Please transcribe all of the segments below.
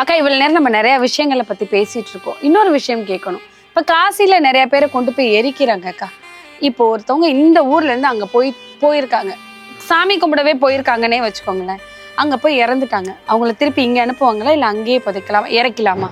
அக்கா இவ்வளவு நேரம் நம்ம நிறைய விஷயங்களை பத்தி பேசிட்டு இருக்கோம். இன்னொரு விஷயம் கேட்கணும். இப்ப காசில நிறைய பேரை கொண்டு போய் எரிக்கிறாங்க அக்கா. இப்போ ஒருத்தவங்க இந்த ஊர்ல இருந்து அங்க போய் போயிருக்காங்க. சாமி கும்பிடவே போயிருக்காங்கன்னே வச்சுக்கோங்களேன். அங்க போய் இறந்துட்டாங்க. அவங்கள திருப்பி இங்க அனுப்புவாங்களா? இல்ல அங்கேயே புதைக்கலாமா? இறக்கலாமா?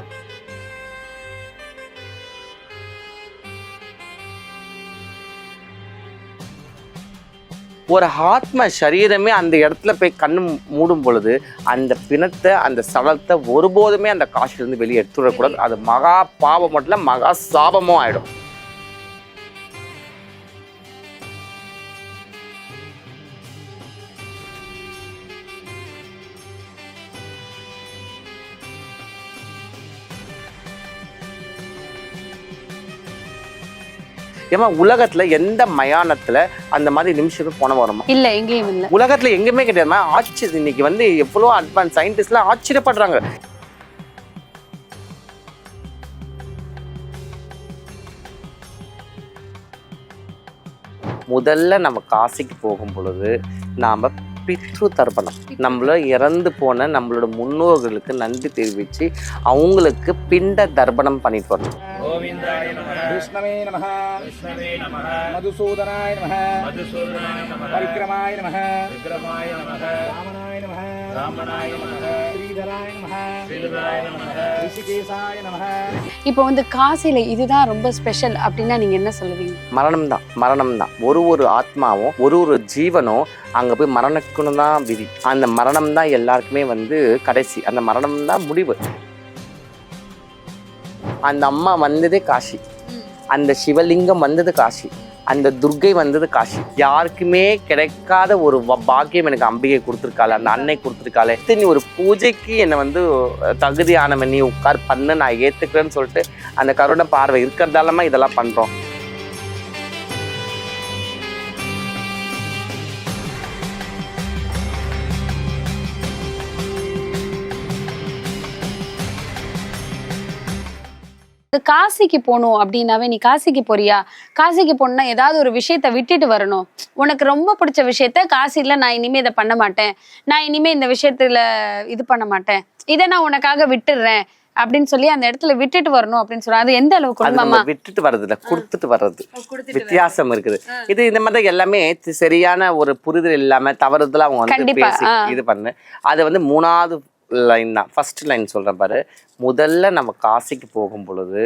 ஒரு ஆத்ம சரீரமே அந்த இடத்துல போய் கண்ணு மூடும் பொழுது அந்த பிணத்தை அந்த சலத்தை ஒருபோதுமே அந்த காசிலிருந்து வெளியே எடுத்து விடக்கூடாது அது மகா பாவம் மட்டும் மகா சாபமும் ஆயிடும். ஏமா உலகத்துல எந்த மயானத்துல அந்த மாதிரி நிமிஷம் போன வருமா? இல்ல எங்கேயும் இல்ல. உலகத்துல எங்கேயுமே கிடையாதுமா ஆச்சரியம் இன்னைக்கு வந்து எவ்வளோ அட்வான்ஸ் சயின்டிஸ்ட்லாம் ஆச்சரியப்படுறாங்க. முதல்ல நம்ம காசிக்கு போகும் பொழுது நாம பித்ரு தர்ப்பணம். நம்மள இறந்து போன நம்மளோட முன்னோர்களுக்கு நன்றி தெரிவித்து அவங்களுக்கு பிண்ட தர்ப்பணம் பண்ணிட்டு வரணும். விஷ்ணவே நம மதுசூதனாய நம பரிக்கிரமாய நம ராமனாய நம ஸ்ரீதராய நம இப்போ வந்து காசில இதுதான் ரொம்ப ஸ்பெஷல் அப்படின்னா நீங்க என்ன சொல்லுவீங்க? மரணம் தான் மரணம் தான் ஒரு ஒரு ஆத்மாவும் ஒரு ஒரு ஜீவனும் அங்கே போய் மரணக்கணும் தான் விதி. அந்த மரணம் தான் எல்லாருக்குமே வந்து கடைசி. அந்த மரணம் தான் முடிவு. அந்த அம்மா வந்ததே காஷி அந்த சிவலிங்கம் வந்தது காசி அந்த துர்க்கை வந்தது காசி. யாருக்குமே கிடைக்காத ஒரு வ- பாக்கியம் எனக்கு அம்பிகை கொடுத்துருக்காள் அந்த அன்னை கொடுத்துருக்காளே. நீ ஒரு பூஜைக்கு என்னை வந்து தகுதியானவன் நீ உட்கார் பண்ணு நான் ஏற்றுக்கிறேன்னு சொல்லிட்டு அந்த கருணை பார்வை இருக்கிறதாலமா இதெல்லாம் பண்ணுறோம் இது காசிக்கு போகணும் அப்படின்னாவே நீ காசிக்கு போறியா? காசிக்கு போகணும்னா ஏதாவது ஒரு விஷயத்த விட்டுட்டு வரணும். உனக்கு ரொம்ப பிடிச்ச விஷயத்த காசில நான் இனிமே இதை பண்ண மாட்டேன். நான் இனிமே இந்த விஷயத்துல இது பண்ண மாட்டேன். இதை நான் உனக்காக விட்டுடுறேன் அப்படின்னு சொல்லி அந்த இடத்துல விட்டுட்டு வரணும் அப்படின்னு சொல்றாங்க அது எந்த அளவுக்கு நம்ம விட்டுட்டு வர்றது. இல்ல கொடுத்துட்டு வர்றது. வித்தியாசம் இருக்குது. இது இந்த மாதிரி எல்லாமே சரியான ஒரு புரிதல் இல்லாம தவறுதலா அவங்க வந்து பேசி. இது பண்ணு. அது வந்து மூணாவது லைன் தான். ஃபர்ஸ்ட் லைன் சொல்றேன் பாரு. முதல்ல நம்ம காசிக்கு போகும் பொழுது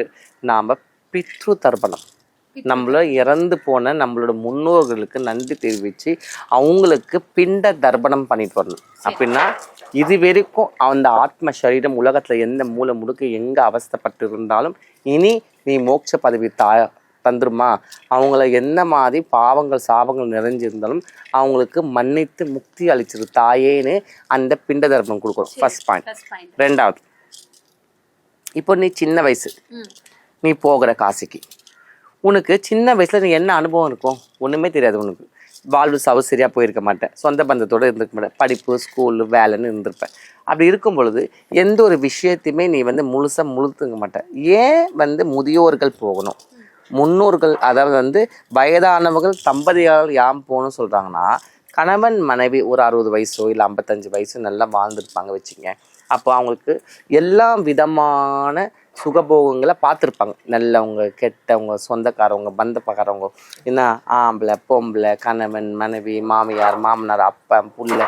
நாம பித்ரு தர்ப்பணம். நம்மள இறந்து போன நம்மளோட முன்னோர்களுக்கு நன்றி தெரிவித்து அவங்களுக்கு பிண்ட தர்ப்பணம் பண்ணிட்டு வரணும். அப்படின்னா இது வரைக்கும் அந்த ஆத்ம சரீரம் உலகத்துல எந்த மூலை முடுக்கு எங்க அவஸ்தைப்பட்டு இருந்தாலும் இனி நீ மோட்ச பதவி தா தந்துருமா? அவங்கள என்ன மாதிரி பாவங்கள் சாபங்கள் நிறைஞ்சிருந்தாலும் அவங்களுக்கு மன்னித்து முக்தி அளிச்சிரு தாயேன்னு அந்த பிண்ட தர்ப்பணம் கொடுக்குறோம் ஃபர்ஸ்ட் பாயிண்ட் ரெண்டாவது இப்போ நீ சின்ன வயசு. நீ போகிற காசிக்கு. உனக்கு சின்ன வயசுல நீ என்ன அனுபவம் இருக்கும்? ஒண்ணுமே தெரியாது உனக்கு. வாழ்வு சவு சரியா போயிருக்க மாட்டேன். சொந்த பந்தத்தோட இருந்திருக்க மாட்டேன். படிப்பு ஸ்கூலு வேலைன்னு இருந்திருப்பேன். அப்படி இருக்கும் பொழுது எந்த ஒரு விஷயத்தையுமே நீ வந்து முழுசா முழுத்துக்க மாட்டேன். ஏன் வந்து முதியோர்கள் போகணும்? முன்னோர்கள் அதாவது வந்து வயதானவர்கள் தம்பதியால் யாம் போகணும்னு சொல்றாங்கன்னா கணவன் மனைவி ஒரு அறுபது வயசோ இல்லை ஐம்பத்தஞ்சு வயசு நல்லா வாழ்ந்துருப்பாங்க வச்சுங்க அப்போ அவங்களுக்கு எல்லா விதமான சுகபோகங்களை பார்த்துருப்பாங்க. நல்லவங்க கெட்டவங்க சொந்தக்காரவங்க பந்தப்பக்காரவங்க. என்ன ஆம்பளை பொம்பளை கணவன் மனைவி மாமியார் மாமனார் அப்பன் புள்ள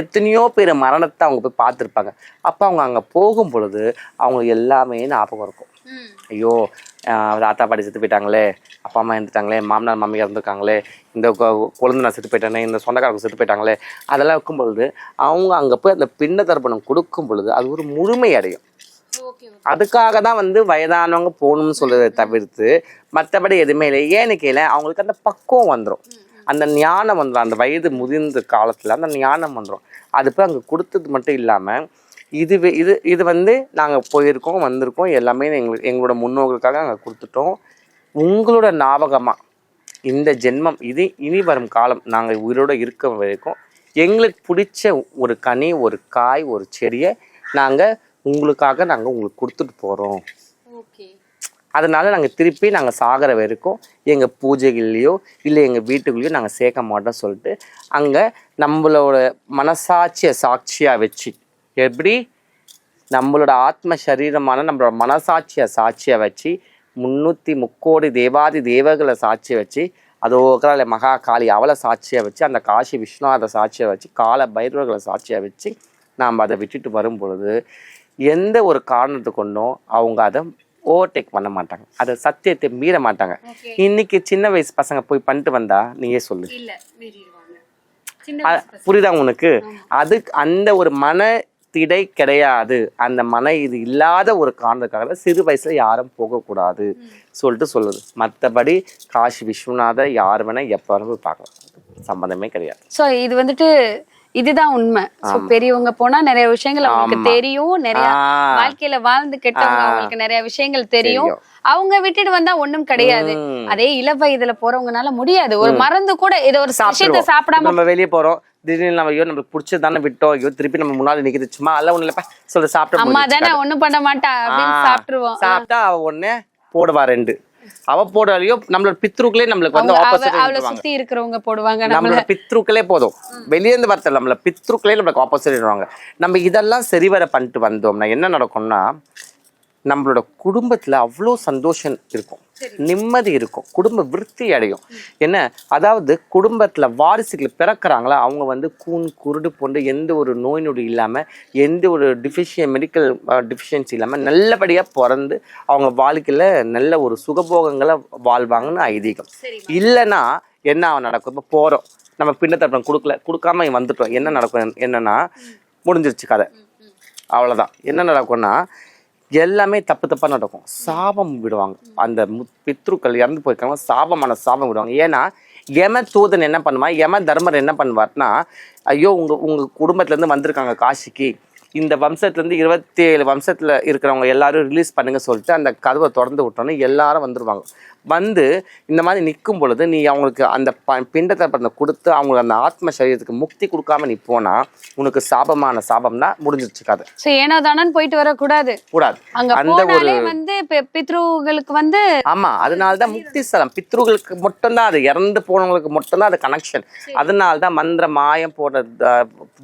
எத்தனையோ பேர் மரணத்தை அவங்க போய் பார்த்துருப்பாங்க. அப்போ அவங்க அங்கே போகும் பொழுது அவங்களுக்கு எல்லாமே ஞாபகம் இருக்கும். ஐயோ தாத்தா பாட்டி செத்து போயிட்டாங்களே அப்பா அம்மா இருந்துட்டாங்களே மாமனார் மாமியார் இருந்திருக்காங்களே இந்த குழந்தை செத்து போயிட்டானே இந்த சொந்தக்காரங்க செத்து போயிட்டாங்களே அதெல்லாம் இருக்கும் பொழுது அவங்க அங்கே போய் அந்த பிண்ட தர்ப்பணம் கொடுக்கும் பொழுது அது ஒரு முழுமை அடையும். அதுக்காக தான் வந்து வயதானவங்க போகணும்னு சொல்றதை தவிர்த்து மற்றபடி எதுவுமே இல்லை. ஏன்னு கேள அவங்களுக்கு அந்த பக்குவம் வந்துடும் அந்த ஞானம் வந்துடும் அந்த வயது முதிர்ந்த காலத்தில் அந்த ஞானம் வந்துடும் அது போய் அங்கே கொடுத்தது மட்டும் இல்லாமல் இது வே- இது இது வந்து நாங்கள் போயிருக்கோம் வந்திருக்கோம் எல்லாமே எங்களுக்கு எங்களோட முன்னோர்களுக்காக அங்கே கொடுத்துட்டோம். உங்களோட ஞாபகமாக இந்த ஜென்மம் இது இனி வரும் காலம் நாங்கள் உயிரோட இருக்க வரைக்கும் எங்களுக்கு பிடிச்ச ஒரு கனி ஒரு காய் ஒரு செடியை நாங்கள் உங்களுக்காக நாங்கள் உங்களுக்கு கொடுத்துட்டு போகிறோம் அதனால நாங்கள் திருப்பி நாங்கள் சாகிற வரைக்கும் எங்கள் பூஜைகள்லையோ இல்லை எங்கள் வீட்டுக்குள்ளேயோ நாங்கள் சேர்க்க மாட்டோம் சொல்லிட்டு அங்கே நம்மளோட மனசாட்சியை சாட்சியாக வச்சு எப்படி? நம்மளோட ஆத்ம சரீரமான நம்மளோட மனசாட்சியை சாட்சியை வச்சு முன்னூற்றி முக்கோடி தேவாதி தேவர்களை சாட்சியை வச்சு அதோ இருக்கிற மகா காளி அவளை சாட்சியை வச்சு அந்த காசி விஸ்வநாத சாட்சியை வச்சு கால பைரவர்களை சாட்சியை வச்சு நாம் அதை விட்டுட்டு வரும் பொழுது எந்த ஒரு காரணத்தை கொண்டும் அவங்க அதை ஓவர்டேக் பண்ண மாட்டாங்க. அதை சத்தியத்தை மீற மாட்டாங்க. இன்னைக்கு சின்ன வயசு பசங்க போய் பண்ணிட்டு வந்தா நீயே சொல்லு. புரியுதா உனக்கு? அதுக்கு அந்த ஒரு மன திடை கிடையாது. அந்த மன இது இல்லாத ஒரு காரணத்துக்காக சிறு வயசுல யாரும் போகக்கூடாது. சொல்லிட்டு சொல்லுது. மற்றபடி காசி விஸ்வநாதர் யார் வேணா எப்போ வேணா போய் பார்க்கலாம். சம்மந்தமே கிடையாது. சோ இது வந்துட்டு இதுதான் உண்மை. சோ பெரியவங்க போனா நிறைய விஷயங்கள் அவங்களுக்கு தெரியும். நிறைய. வாழ்க்கையில வாழ்ந்து கெட்டவங்க. அவங்களுக்கு நிறைய விஷயங்கள் தெரியும். அவங்க விட்டுட்டு வந்தா ஒண்ணும் கிடையாது. அதே இள வயதுல போறவங்கனால முடியாது. ஒரு மருந்து கூட ஏதோ ஒரு விஷயத்த. சாப்பிடாம நம்ம வெளியே போறோம். திடீர்னு நம்ம ஐயோ நம்மளுக்கு பிடிச்சது தானே விட்டோம். ஐயோ திருப்பி நம்ம முன்னாடி நிக்குது சும்மா அல்ல ஒண்ணு இல்லப்பா சொல்லு சாப்பிட்ட அம்மா தானே. ஒண்ணும் பண்ண மாட்டா சாப்பிட்டுருவோம். சாப்பிட்டா அவ ஒண்ணு போடுவா ரெண்டு. அவ போடுறாலையோ நம்மளோட பித்ருக்களே நம்மளுக்கு வந்து ஆப்போசிட் சுத்தி இருக்கிறவங்க போடுவாங்க நம்மள. நம்மளோட பித்ருக்களே போதும். வெளியேந்து வரல நம்மள பித்ருக்களே நம்மளுக்கு ஆப்போசிட் நம்ம இதெல்லாம் சரிவர பண்ணிட்டு வந்தோம்னா என்ன நடக்கும்னா நம்மளோட குடும்பத்துல அவ்வளோ சந்தோஷம் இருக்கும். நிம்மதி இருக்கும். குடும்ப விருத்தி அடையும். என்ன? அதாவது குடும்பத்துல வாரிசுகள் பிறக்கறாங்களா? அவங்க வந்து கூன் குருடு போன்ற எந்த ஒரு நோய் நொடி இல்லாம எந்த ஒரு டிஃபிஷியன் மெடிக்கல் டிஃபிஷியன்சி இல்லாம நல்லபடியா பிறந்து அவங்க வாழ்க்கையில நல்ல ஒரு சுகபோகங்களை வாழ்வாங்கன்னு ஐதீகம். இல்லைன்னா என்ன நடக்கும்? இப்போ போறோம். நம்ம பின்னத்தட்டம் கொடுக்கல. கொடுக்காம வந்துட்டோம். என்ன நடக்கும்? என்னன்னா முடிஞ்சிருச்சு கதை. அவ்வளவுதான். என்ன நடக்கும்னா எல்லாமே தப்பு தப்பாக நடக்கும். சாபம் விடுவாங்க. அந்த பித்ருக்கள் இறந்து போயிருக்காங்க. சாபமான சாபம் விடுவாங்க. ஏன்னா யம தூதன் என்ன பண்ணுவா யம தர்மர் என்ன பண்ணுவார்னா ஐயோ உங்கள் உங்கள் குடும்பத்துலேருந்து வந்திருக்காங்க காசிக்கு. இந்த வம்சத்துலேருந்து இருபத்தி ஏழு வம்சத்தில் இருக்கிறவங்க எல்லாரும் ரிலீஸ் பண்ணுங்க சொல்லிட்டு அந்த கதவை திறந்து விட்டோன்னே எல்லாரும் வந்துடுவாங்க வந்து இந்த மாதிரி நிற்கும் பொழுது நீ அவங்களுக்கு அந்த ப பிண்டத்தை பண்ண கொடுத்து அவங்களுக்கு அந்த ஆத்ம சரீரத்துக்கு முக்தி கொடுக்காம நீ போனா உனக்கு சாபமான சாபம் தான் முடிஞ்சிருச்சு கதை. சோ ஏனோ தானன்னு போயிட்டு வரக்கூடாது. கூடாது. அங்க அந்த ஒரு வந்து பித்ருகளுக்கு வந்து ஆமா அதனால தான் முக்தி ஸ்தலம் பித்ருகளுக்கு மட்டும்தான் அது இறந்து போனவங்களுக்கு மட்டும்தான் அது கனெக்ஷன் அதனால தான் மந்திர மாயம் போன்ற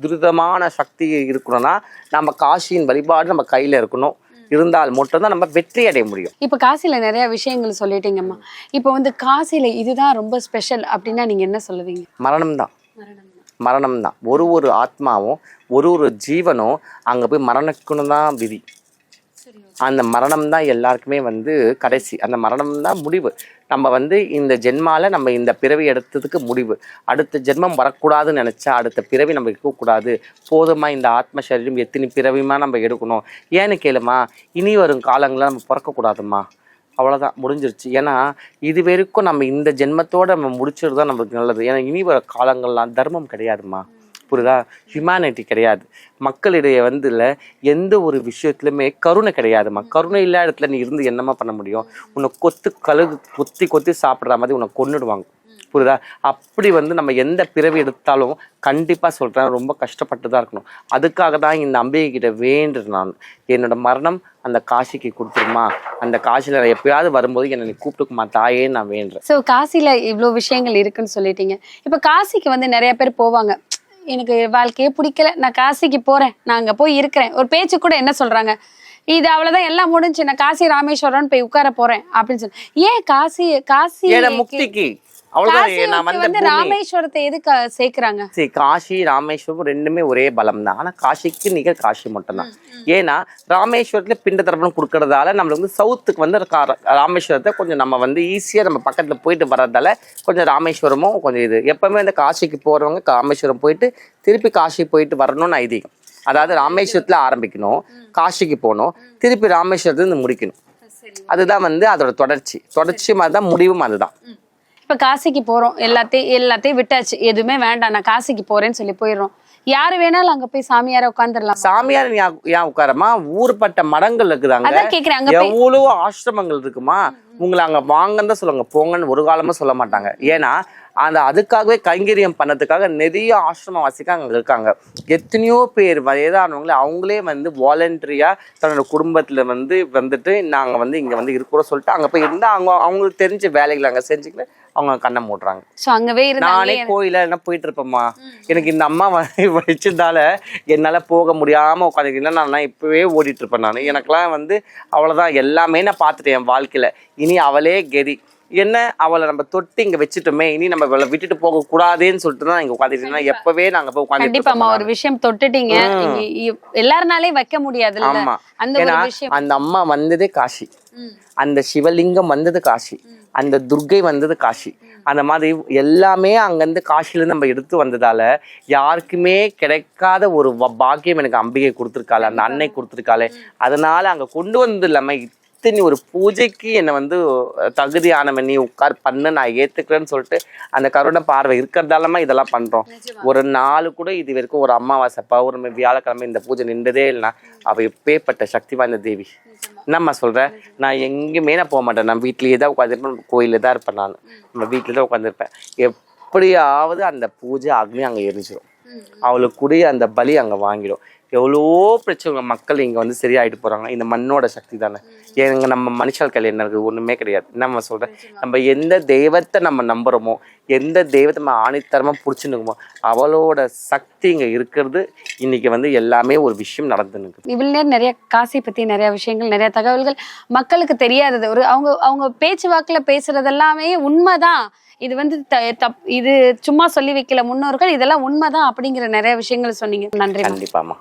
துரிதமான சக்தி இருக்கணும்னா நம்ம காசியின் வழிபாடு நம்ம கையில இருக்கணும். இருந்தால் மட்டும்தான் நம்ம வெற்றி அடைய முடியும். இப்ப காசில நிறைய விஷயங்கள் சொல்லிட்டீங்கம்மா. இப்ப வந்து காசில இதுதான் ரொம்ப ஸ்பெஷல் அப்படின்னா நீங்க என்ன சொல்லுவீங்க? மரணம் தான் மரணம் தான் ஒரு ஒரு ஆத்மாவும் ஒரு ஒரு ஜீவனும் அங்க போய் மரணிக்கணும் தான் விதி. அந்த மரணம் தான் எல்லாருக்குமே வந்து கடைசி. அந்த மரணம் தான் முடிவு. நம்ம வந்து இந்த ஜென்மால நம்ம இந்த பிறவி எடுத்ததுக்கு முடிவு. அடுத்த ஜென்மம் வரக்கூடாதுன்னு நினச்சா அடுத்த பிறவி நம்ம இருக்கக்கூடாது போதுமா இந்த ஆத்ம சரீரம்? எத்தனை பிறவியுமா நம்ம எடுக்கணும்? ஏன்னு கேளுமா இனி வரும் காலங்களில் நம்ம பிறக்கக்கூடாதும்மா அவ்வளோதான் முடிஞ்சிருச்சு. ஏன்னா இது வரைக்கும் நம்ம இந்த ஜென்மத்தோடு நம்ம முடிச்சிட்டு தான் நம்மளுக்கு நல்லது. ஏன்னா இனி வர காலங்கள்லாம் தர்மம் கிடையாதும்மா. புரியுதா ஹியூமனிட்டி கிடையாது. மக்களிடையே வந்து இல்லை எந்த ஒரு விஷயத்துலையுமே கருணை கிடையாதும்மா கருணை இல்லாத இடத்துல நீ இருந்து என்னம்மா பண்ண முடியும்? உன்னை கொத்து கழுகு கொத்தி கொத்தி சாப்பிட்ற மாதிரி உன்னை கொண்டுடுவாங்க புரியுதா? அப்படி வந்து நம்ம எந்த பிறவி எடுத்தாலும் கண்டிப்பாக சொல்கிறேன் ரொம்ப கஷ்டப்பட்டு தான் இருக்கணும். அதுக்காக தான் இந்த அம்பிகை கிட்ட வேண்டுறேன் நான். என்னோட மரணம் அந்த காசிக்கு கொடுத்துருமா? அந்த காசியில் நான் எப்பயாவது வரும்போது என்னை நீ கூப்பிட்டுக்குமா தாயே நான் வேண்டுறேன். ஸோ காசியில் இவ்வளோ விஷயங்கள் இருக்குன்னு சொல்லிட்டீங்க. இப்போ காசிக்கு வந்து நிறைய பேர் போவாங்க. எனக்கு வாழ்க்கையே பிடிக்கல. நான் காசிக்கு போறேன். நான் அங்க போய் இருக்கிறேன். ஒரு பேச்சு கூட என்ன சொல்றாங்க? இது அவ்வளவுதான் எல்லாம் முடிஞ்சு நான் காசி ராமேஸ்வரம் போய் உட்கார போறேன் அப்படின்னு சொல்லி. ஏன் காசி காசி முக்திக்கு? அவ்வளவுதான். நான் வந்த ராமேஸ்வரத்தை எதுக்கு சேர்க்கிறாங்க? சரி காசி ராமேஸ்வரம் ரெண்டுமே ஒரே பலம் தான் ஆனா காசிக்கு நிகர் காசி மட்டும்தான். ஏன்னா ராமேஸ்வரத்துல பிண்ட தர்ப்பணம் கொடுக்கறதால நம்மளுக்கு வந்து சவுத்துக்கு வந்து ராமேஸ்வரத்தை கொஞ்சம் நம்ம வந்து ஈஸியா நம்ம பக்கத்துல போயிட்டு வர்றதால கொஞ்சம் ராமேஸ்வரமும் கொஞ்சம் இது. எப்பவுமே வந்து காசிக்கு போறவங்க ராமேஸ்வரம் போயிட்டு திருப்பி காசி போயிட்டு வரணும்னு ஐதீகம். அதாவது ராமேஸ்வரத்துல ஆரம்பிக்கணும் காசிக்கு போகணும் திருப்பி ராமேஸ்வரத்துல இருந்து முடிக்கணும். அதுதான் வந்து அதோட தொடர்ச்சி. தொடர்ச்சி மாதிரி தான் முடிவும் அதுதான். இப்ப காசிக்கு போறோம். எல்லாத்தையும் எல்லாத்தையும் விட்டாச்சு. எதுவுமே வேண்டாம். நான் காசிக்கு போறேன்னு சொல்லி போயிடுறோம். யாரு வேணாலும் அங்க போய் சாமியார உட்காந்துடலாம் சாமியார் ஏன் உட்காரமா ஊர்பட்ட மடங்கள் இருக்குதாங்க. கேக்குறேன். எவ்வளவு ஆசிரமங்கள் இருக்குமா? உங்களை அங்க வாங்கன்னு தான் சொல்லுவாங்க. போங்கன்னு ஒரு காலமா சொல்ல மாட்டாங்க. ஏன்னா அந்த அதுக்காகவே கைங்கரியம் பண்ணதுக்காக நிறைய ஆசிரமவாசிகள் அங்கே இருக்காங்க. எத்தனையோ பேர் வயதானவங்களே அவங்களே வந்து வாலண்டரியாக தன்னோட குடும்பத்தில் வந்து வந்துட்டு நாங்கள் வந்து இங்கே வந்து இருக்கிறோம் சொல்லிட்டு அங்கே போய் இருந்தால் அவங்க அவங்களுக்கு தெரிஞ்ச வேலைகளை அங்கே செஞ்சுக்கிட்டு அவங்க கண்ணை மூடுறாங்க. அங்கவே நானே கோயில என்ன போயிட்டு இருப்பேம்மா. எனக்கு இந்த அம்மா வச்சதால என்னால போக முடியாம உட்காந்துக்கிட்டேன் நான் இப்பவே ஓடிட்டு இருப்பேன் நான். எனக்கெல்லாம் வந்து அவ்வளவுதான். எல்லாமே நான் பார்த்துட்டேன் என் வாழ்க்கையில. இனி அவளே கெதி. என்ன? அவளை நம்ம தொட்டு இங்க வச்சுட்டோமே. இனி நம்ம இவளை விட்டுட்டு போக கூடாதேன்னு சொல்லிட்டு தான் இங்க உட்காந்துட்டு எப்பவே நாங்க போய் கண்டிப்பாமா ஒரு உட்காந்து விஷயம் தொட்டுட்டீங்க. எல்லாருனாலையும் வைக்க முடியாதுல்ல. ஆமா. அந்த ஒரு ஏன்னா விஷயம். அந்த அம்மா வந்ததே காசி. ம். அந்த சிவலிங்கம் வந்தது காசி. அந்த துர்க்கை வந்தது காசி. அந்த மாதிரி எல்லாமே அங்கேருந்து காசிலேருந்து நம்ம எடுத்து வந்ததால யாருக்குமே கிடைக்காத ஒரு பாக்கியம் எனக்கு அம்பிகை கொடுத்துருக்காள். அந்த அன்னை கொடுத்துருக்காளே. அதனால அங்க கொண்டு வந்து இல்லாம இத்தனை ஒரு பூஜைக்கு என்னை வந்து தகுதியானவன் நீ உட்கார் பண்ணு நான் ஏத்துக்கிறேன்னு சொல்லிட்டு அந்த கருணை பார்வை இருக்கிறதாலமா இதெல்லாம் பண்றோம். ஒரு நாள் கூட இது வரைக்கும் ஒரு அமாவாசை பௌர்ணமி வியாழக்கிழமை இந்த பூஜை நின்றதே இல்லைனா அவ எப்பேற்பட்ட சக்தி வாய்ந்த தேவி. என்னம்மா சொல்றேன் நான் எங்கேயுமே நான் போக மாட்டேன். நான் வீட்லயே தான் உட்காந்துருப்பேன் கோயிலில் தான் இருப்பேன் நான். நம்ம வீட்டில் தான் உட்காந்துருப்பேன் எப்படியாவது அந்த பூஜை அக்னி அங்கே எரிஞ்சிடும் அவளுக்கு கூடிய அந்த பலி அங்கே வாங்கிடும். எவ்வளோ பிரச்சனை மக்கள் இங்கே வந்து சரியாயிட்டு போகிறாங்க இந்த மண்ணோட சக்தி தானே. எங்க நம்ம மனுஷால் கையில் என்ன இருக்குது? ஒன்றுமே கிடையாது. நம்ம சொல்கிறேன் நம்ம எந்த தெய்வத்தை நம்ம நம்புகிறோமோ எந்த தெய்வத்தை நம்ம ஆணித்தரமாக பிடிச்சிருக்கோமோ அவளோட சக்தி இங்கே இருக்கிறது. இன்னைக்கு வந்து எல்லாமே ஒரு விஷயம் நடந்துன்னு இவ்வளவு நேரம் நிறைய காசி பத்தி நிறைய விஷயங்கள் நிறைய தகவல்கள் மக்களுக்கு தெரியாதது. ஒரு அவங்க அவங்க பேச்சு வாக்குல பேசுறது எல்லாமே உண்மைதான். இது வந்து த- தப் இது சும்மா சொல்லி வைக்கல முன்னோர்கள். இதெல்லாம் உண்மைதான் அப்படிங்கிற நிறைய விஷயங்கள் சொன்னீங்க. நன்றி கண்டிப்பாம்மா.